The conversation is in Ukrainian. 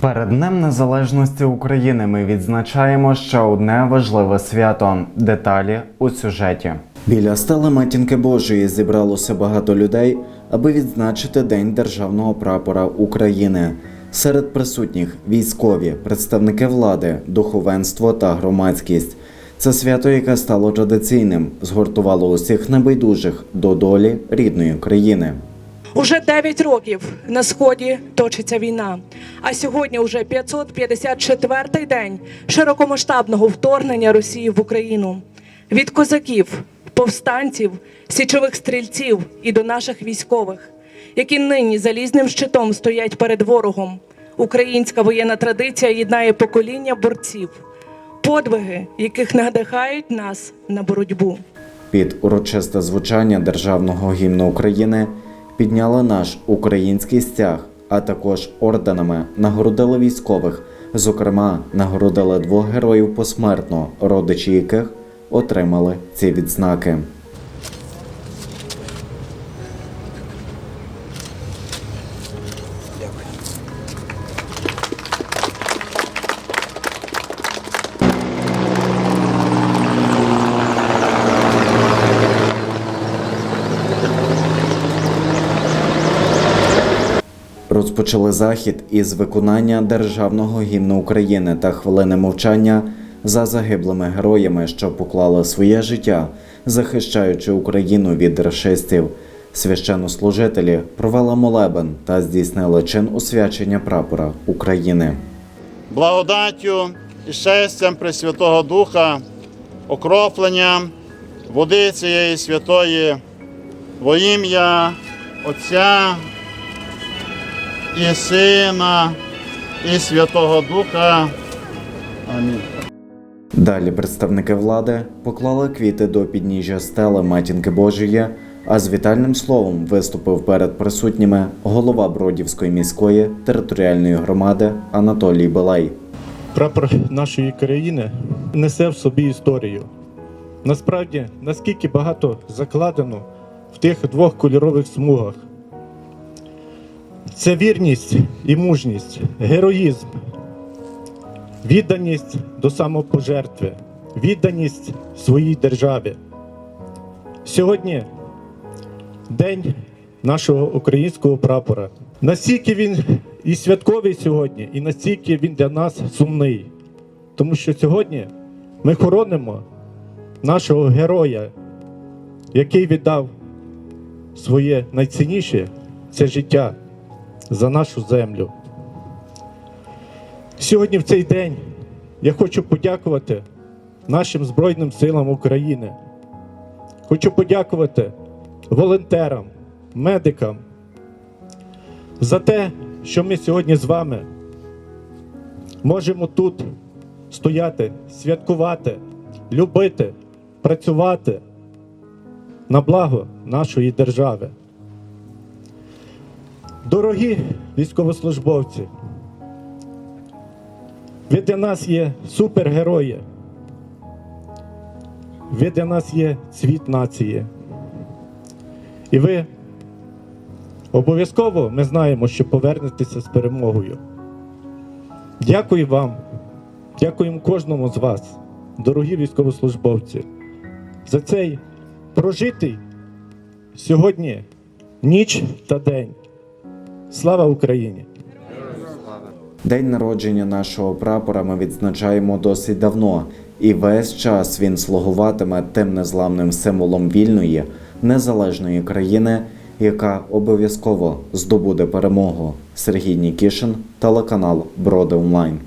Перед Днем Незалежності України ми відзначаємо ще одне важливе свято. Деталі у сюжеті. Біля стели матінки Божої зібралося багато людей, аби відзначити День державного прапора України. Серед присутніх військові, представники влади, духовенство та громадськість. Це свято, яке стало традиційним, згуртувало усіх небайдужих до долі рідної країни. Уже 9 років на сході точиться війна. А сьогодні вже 554-й день широкомасштабного вторгнення Росії в Україну. Від козаків, повстанців, січових стрільців і до наших військових, які нині залізним щитом стоять перед ворогом. Українська воєнна традиція єднає покоління борців, подвиги, яких надихають нас на боротьбу. Під урочисте звучання державного гімну України підняли наш український стяг, а також орденами нагородили військових. Зокрема, нагородили двох героїв посмертно, родичі яких отримали ці відзнаки. Розпочали захід із виконання державного гімну України та хвилини мовчання за загиблими героями, що поклали своє життя, захищаючи Україну від рашистів. Священнослужителі провели молебен та здійснили чин освячення прапора України. благодаттю і щастям Пресвятого Духа, окропленням води цієї святої во ім'я Отця і Сина і Святого Духа. Амінь. Далі представники влади поклали квіти до підніжжя стели матінки Божої, а з вітальним словом виступив перед присутніми голова Бродівської міської територіальної громади Анатолій Белей. Прапор нашої країни несе в собі історію. Насправді, наскільки багато закладено в тих двох кольорових смугах. Це вірність і мужність, героїзм, відданість до самопожертви, відданість своїй державі. Сьогодні день нашого українського прапора. Настільки він і святковий сьогодні, і настільки він для нас сумний. Тому що сьогодні ми хоронимо нашого героя, який віддав своє найцінніше це життя за нашу землю. Сьогодні в цей день я хочу подякувати нашим Збройним силам України. Хочу подякувати волонтерам, медикам за те, що ми сьогодні з вами можемо тут стояти, святкувати, любити, працювати на благо нашої держави. Дорогі військовослужбовці, ви для нас є супергерої. Ви для нас є цвіт нації. І ви обов'язково ми знаємо, що повернетеся з перемогою. Дякую вам, дякуємо кожному з вас, дорогі військовослужбовці, за цей прожитий сьогодні ніч та день. Слава Україні! День народження нашого прапора ми відзначаємо досить давно, і весь час він слугуватиме тим незламним символом вільної, незалежної країни, яка обов'язково здобуде перемогу. Сергій Нікішин, телеканал Броди Онлайн.